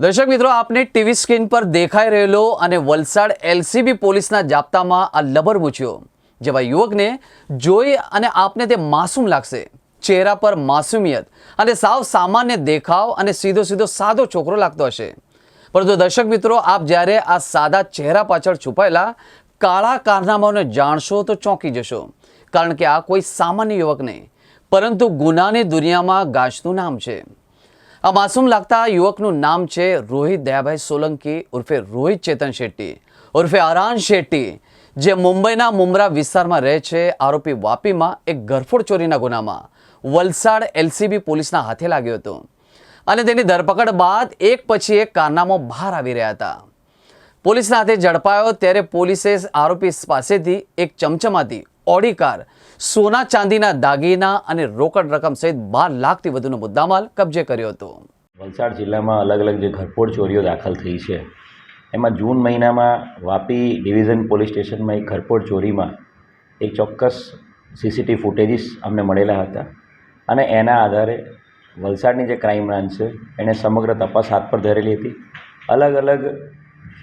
દર્શક મિત્રો, આપને ટીવી સ્ક્રીન પર દેખાઈ રહેલો અને વલસાડ એલસીબી પોલીસના જાપ્તામાં આ લબર મૂચ્યો જેવા યુવકને જોઈ અને આપને તે માસૂમ લાગશે. ચહેરા પર માસુમિયત અને સાવ સામાન્ય દેખાવ અને સીધો સીધો સાદો છોકરો લાગતો હશે. પરંતુ દર્શક મિત્રો, આપ જ્યારે આ સાદા ચહેરા પાછળ છુપાયેલા કાળા કારનામાઓને જાણશો તો ચોંકી જશો, કારણ કે આ કોઈ સામાન્ય યુવક નહીં, પરંતુ ગુનાની દુનિયામાં ગાજનું નામ છે. આ માસૂમ લાગતા યુવકનું નામ છે રોહિત દયાભાઈ સોલંકી ઉર્ફે રોહિત ચેતન શેટ્ટી, ઉર્ફે આરાન શેટ્ટી, જે મુંબઈના મુમરા વિસ્તારમાં રહે છે. આરોપી વાપીમાં એક ગરફોડ ચોરીના ગુનામાં વલસાડ એલસીબી પોલીસના હાથે લાગ્યો હતો. અને તેની ધરપકડ બાદ એક પછી એક કારનામો બહાર આવી રહ્યા હતા. પોલીસના હાથે ઝડપાયો ત્યારે પોલીસે આરોપી પાસેથી એક ચમચમાતી ઓડી કાર સોના ચાંદીના દાગીના અને રોકડ રકમ સહિત બાર લાખથી વધુનો મુદ્દામાલ કબજે કર્યો હતો. વલસાડ જિલ્લામાં અલગ અલગ જે ઘરફોડ ચોરીઓ દાખલ થઈ છે, એમાં જૂન મહિનામાં વાપી ડિવિઝન પોલીસ સ્ટેશનમાં એક ઘરફોડ ચોરીમાં એક ચોક્કસ સીસીટીવી ફૂટેજીસ અમને મળેલા હતા અને એના આધારે વલસાડની જે ક્રાઇમ બ્રાન્ચ છે, એણે સમગ્ર તપાસ હાથ પર ધરેલી હતી. અલગ અલગ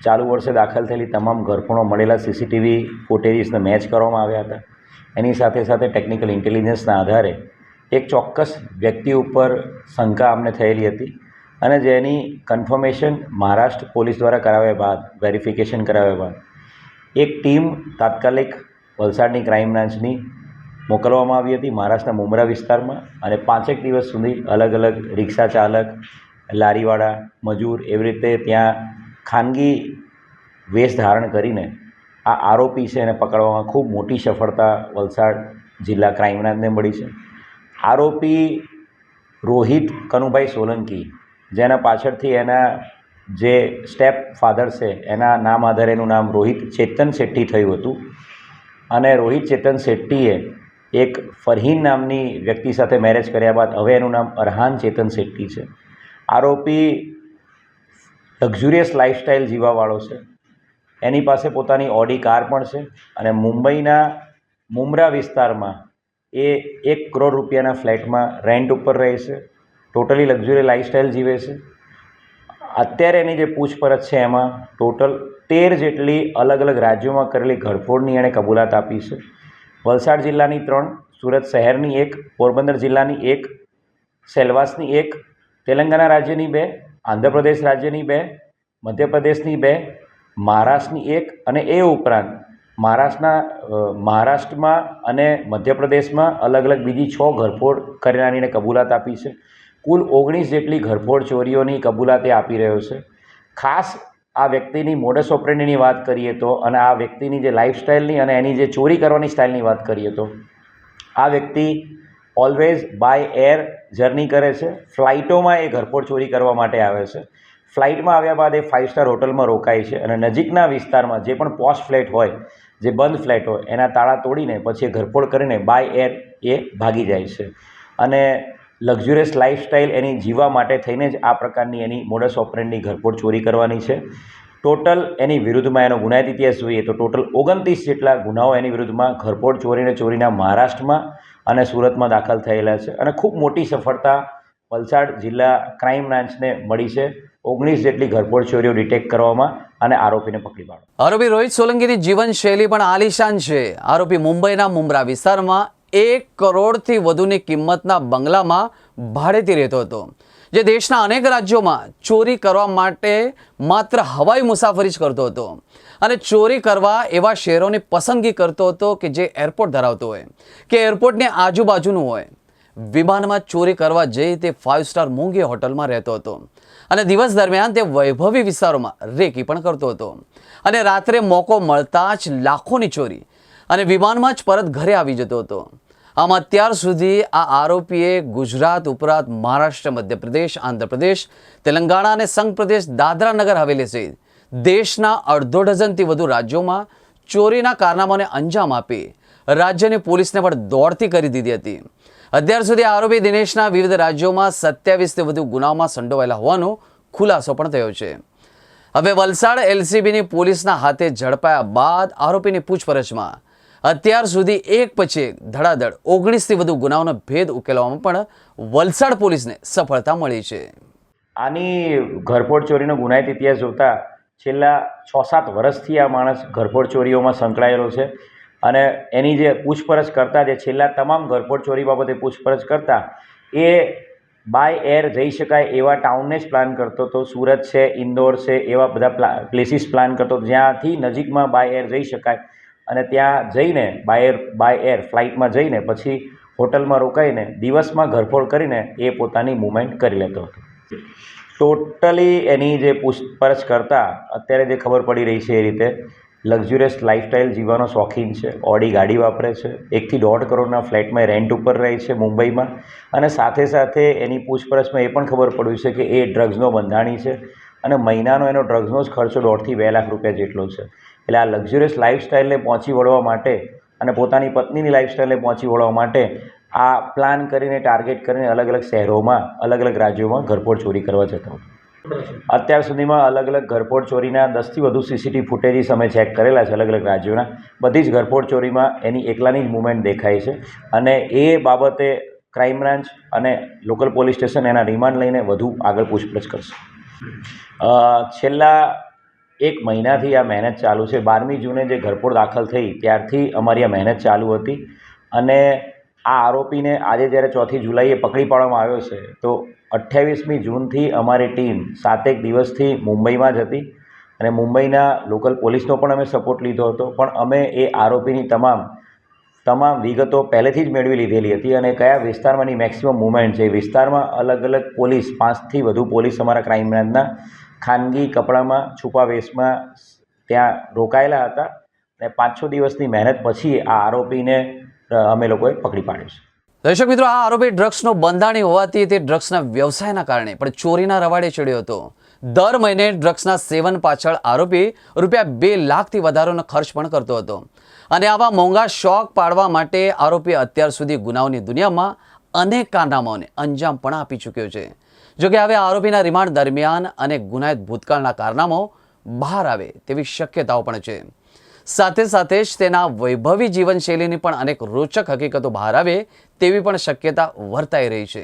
ચાલુ વર્ષે દાખલ થયેલી તમામ ઘરફોડો મળેલા સીસીટીવી ફૂટેજીસને મેચ કરવામાં આવ્યા હતા. એની સાથે સાથે ટેકનિકલ ઇન્ટેલિજન્સના આધારે એક ચોક્કસ વ્યક્તિ ઉપર શંકા અમને થયેલી હતી અને જેની કન્ફર્મેશન મહારાષ્ટ્ર પોલીસ દ્વારા કરાવ્યા બાદ વેરિફિકેશન કરાવ્યા બાદ, એક ટીમ તાત્કાલિક વલસાડની ક્રાઇમ બ્રાન્ચની મોકલવામાં આવી હતી મહારાષ્ટ્રના મુમરા વિસ્તારમાં અને પાંચેક દિવસ સુધી અલગ અલગ રિક્ષા ચાલક, લારીવાળા, મજૂર એવી રીતે ત્યાં ખાનગી વેશ ધારણ કરીને આ આરોપી છે એને પકડવામાં ખૂબ મોટી સફળતા વલસાડ જિલ્લા ક્રાઇમ મળી છે. આરોપી રોહિત કનુભાઈ સોલંકી, જેના પાછળથી એના જે સ્ટેપ ફાધર છે, એના નામ આધારે એનું નામ રોહિત ચેતન શેટ્ટી થયું હતું. અને રોહિત ચેતન શેટ્ટીએ એક ફરહીન નામની વ્યક્તિ સાથે મેરેજ કર્યા બાદ હવે એનું નામ અરહાન ચેતન શેટ્ટી છે. આરોપી લક્ઝુરિયસ લાઇફસ્ટાઇલ જીવાવાળો છે. એની પાસે પોતાની ઓડી કાર પણ છે અને મુંબઈના મુમરા વિસ્તારમાં એ એક કરોડ રૂપિયાના ફ્લેટમાં રેન્ટ ઉપર રહે છે, ટોટલી લક્ઝુરી લાઈફસ્ટાઈલ જીવે છે. અત્યારે એની જે પૂછપરછ છે એમાં ટોટલ તેર જેટલી અલગ અલગ રાજ્યોમાં કરેલી ઘડફોડની એણે કબૂલાત આપી છે. વલસાડ જિલ્લાની ત્રણ, સુરત શહેરની એક, પોરબંદર જિલ્લાની એક, સેલવાસની એક, તેલંગાણા રાજ્યની બે, આંધ્રપ્રદેશ રાજ્યની બે, મધ્યપ્રદેશની બે મહારાષ્ટ્રની એક અને એ ઉપરાંત મહારાષ્ટ્રના મહારાષ્ટ્રમાં અને મધ્યપ્રદેશમાં અલગ અલગ બીજી છ ઘરફોડ કરનારીને કબૂલાત આપી છે. કુલ ઓગણીસ જેટલી ઘરફોડ ચોરીઓની કબૂલાત આપી રહ્યો છે. ખાસ આ વ્યક્તિની મોડસ ઓપરેન્ડીની વાત કરીએ તો અને આ વ્યક્તિની જે લાઇફસ્ટાઇલની અને એની જે ચોરી કરવાની સ્ટાઇલની વાત કરીએ તો, આ વ્યક્તિ ઓલવેઝ બાય એર જર્ની કરે છે. ફ્લાઇટોમાં એ ઘરફોડ ચોરી કરવા માટે આવે છે. ફ્લાઇટમાં આવ્યા બાદ એ ફાઇવ સ્ટાર હોટલમાં રોકાય છે અને નજીકના વિસ્તારમાં જે પણ પોસ્ટ ફ્લેટ હોય, જે બંધ ફ્લેટ હોય, એના તાળા તોડીને પછી એ ઘરફોડ કરીને બાય એર એ ભાગી જાય છે. અને લક્ઝુરિયસ લાઇફસ્ટાઇલ એની જીવવા માટે થઈને જ આ પ્રકારની એની મોડસ ઓપરેન્ડની ઘરફોડ ચોરી કરવાની છે. ટોટલ એની વિરુદ્ધમાં એનો ગુનાહિત ઇતિહાસ જોઈએ તો ટોટલ ઓગણત્રીસ જેટલા ગુનાઓ એની વિરુદ્ધમાં ઘરફોડ ચોરીને ચોરીના મહારાષ્ટ્રમાં અને સુરતમાં દાખલ થયેલા છે. અને ખૂબ મોટી સફળતા વલસાડ જિલ્લા ક્રાઇમ બ્રાન્ચને મળી છે. ઓગણીસ જેટલી ઘરફોડ ચોરીઓ ડિટેક્ટ કરવામાં અને આરોપીને પકડી પાડો આરોપી રોહિત સોલંકીની જીવનશૈલી પણ આલિશાન છે. આરોપી મુંબઈના મુમરા વિસ્તારમાં એક કરોડથી વધુની કિંમતના બંગલામાં ભાડેથી રહેતો હતો, જે દેશના અનેક રાજ્યોમાં ચોરી કરવા માટે માત્ર હવાઈ મુસાફરી જ કરતો હતો અને ચોરી કરવા એવા શહેરોની પસંદગી કરતો હતો કે જે એરપોર્ટ ધરાવતો હોય, કે એરપોર્ટની આજુબાજુનું હોય. વિમાનમાં ચોરી કરવા જઈ તે ફાઇવ સ્ટાર મોંઘી હોટલમાં રહેતો હતો. અને દિવસ દરમિયાન તે વૈભવી વિસ્તારોમાં રેકી પણ કરતો હતો. અને રાત્રે મોકો મળતા જ લાખોની ચોરી અને વિમાનમાં જ પરત ઘરે આવી જતો હતો. આમ અત્યાર સુધી આ આરોપીએ ગુજરાત ઉપરાંત મહારાષ્ટ્ર, મધ્યપ્રદેશ, આંધ્રપ્રદેશ, તેલંગાણા અને સંઘ પ્રદેશ, દાદરા નગર હવેલી સહિત દેશના અડધો ડઝનથી વધુ રાજ્યોમાં ચોરીના કારનામાને અંજામ આપી રાજ્યની પોલીસને પણ દોડતી કરી દીધી હતી. અત્યાર સુધી આરોપી દિનેશના વિવિધ રાજ્યોમાં સત્યાવીસથી વધુ ગુનાઓમાં સંડોવાયેલા હોવાનો ખુલાસો પણ થયો છે. હવે વલસાડ એલસીબીની પોલીસના હાથે ઝડપાયા બાદ આરોપીની પૂછપરછમાં અત્યાર સુધી એક પછી એક ધડાધડ ઓગણીસથી વધુ ગુનાઓનો ભેદ ઉકેલવામાં પણ વલસાડ પોલીસને સફળતા મળી છે. આની ઘરફોડ ચોરીનો ગુનાહિત ઇતિહાસ જોતા છેલ્લા છ સાત વર્ષથી આ માણસ ઘરફોડ ચોરીઓમાં સંકળાયેલો છે. અને એની જે પૂછપરછ કરતા જે છેલ્લા તમામ ઘરફોડ ચોરી બાબતે પૂછપરછ કરતા, એ બાય એર જઈ શકાય એવા ટાઉનને જ પ્લાન કરતો હતો. સુરત છે, ઇન્દોર છે, એવા બધા પ્લા પ્લેસીસ પ્લાન કરતો હતો. જ્યાંથી નજીકમાં બાય એર જઈ શકાય અને ત્યાં જઈને બાય એર બાય એર ફ્લાઇટમાં જઈને પછી હોટલમાં રોકાઈને દિવસમાં ઘરફોડ કરીને એ પોતાની મુવમેન્ટ કરી લેતો હતો. ટોટલી એની જે પૂછપરછ કરતાં, અત્યારે જે ખબર પડી રહી છે એ રીતે લક્ઝુરિયસ લાઇફસ્ટાઇલ જીવવાનો શોખીન છે. ઓડી ગાડી વાપરે છે. એકથી દોઢ કરોડના ફ્લેટમાં રેન્ટ ઉપર રહે છે મુંબઈમાં. અને સાથે સાથે એની પૂછપરછમાં એ પણ ખબર પડ્યું છે કે એ ડ્રગ્સનો બંધાણી છે અને મહિનાનો એનો ડ્રગ્સનો જ ખર્ચો દોઢથી બે લાખ રૂપિયા જેટલો છે. એટલે આ લક્ઝુરિયસ લાઇફસ્ટાઇલને પહોંચી વળવા માટે અને પોતાની પત્નીની લાઇફસ્ટાઇલને પહોંચી વળવા માટે આ પ્લાન કરીને, ટાર્ગેટ કરીને અલગ અલગ શહેરોમાં, અલગ અલગ રાજ્યોમાં ઘરફોડ ચોરી કરવા જતો હતો અત્યાર સુધીમાં અલગ અલગ ઘરફોડ ચોરીના દસથી વધુ સીસીટીવી ફૂટેજીસ અમે ચેક કરેલા છે અલગ અલગ રાજ્યોના. બધી જ ઘરફોડ ચોરીમાં એની એકલાની જ મુવમેન્ટ દેખાય છે અને એ બાબતે ક્રાઇમ બ્રાન્ચ અને લોકલ પોલીસ સ્ટેશન એના રિમાન્ડ લઈને વધુ આગળ પૂછપરછ કરશે. છેલ્લા એક મહિનાથી આ મહેનત ચાલુ છે. બારમી જૂને જે ઘરફોડ દાખલ થઈ ત્યારથી અમારી આ મહેનત ચાલુ હતી અને આ આરોપીને આજે જ્યારે ચોથી જુલાઈએ પકડી પાડવામાં આવ્યો છે, તો અઠ્યાવીસમી જૂનથી અમારી ટીમ સાતેક દિવસથી મુંબઈમાં જ હતી અને મુંબઈના લોકલ પોલીસનો પણ અમે સપોર્ટ લીધો હતો. પણ અમે એ આરોપીની તમામ તમામ વિગતો પહેલેથી જ મેળવી લીધેલી હતી અને કયા વિસ્તારમાંની મેક્સિમમ મુવમેન્ટ છે વિસ્તારમાં અલગ અલગ પોલીસ, પાંચથી વધુ પોલીસ અમારા ક્રાઇમ બ્રાન્ચના ખાનગી કપડામાં, છુપા વેશમાં ત્યાં રોકાયેલા હતા અને પાંચ છ દિવસની મહેનત પછી આ આરોપીને અમે લોકોએ પકડી પાડ્યો છે. દર્શક મિત્રો, આ આરોપી ડ્રગ્સનો બંધાણી હોવાથી તે ડ્રગ્સના વ્યવસાયના કારણે પણ ચોરીના રવાડે ચડ્યો હતો. દર મહિને ડ્રગ્સના સેવન પાછળ આરોપી રૂપિયા બે લાખથી વધારાનો ખર્ચ પણ કરતો હતો. અને આવા મોંઘા શોખ પાડવા માટે આરોપી અત્યાર સુધી ગુનાઓની દુનિયામાં અનેક કારનામાઓને અંજામ પણ આપી ચૂક્યો છે. જોકે હવે આરોપીના રિમાન્ડ દરમિયાન અને ગુનાયત ભૂતકાળના કારનામાઓ બહાર આવે તેવી શક્યતાઓ પણ છે. સાથે સાથે જ તેના વૈભવી જીવનશૈલીની પણ અનેક રોચક હકીકતો બહાર આવે તેવી પણ શક્યતા વર્તાઈ રહી છે.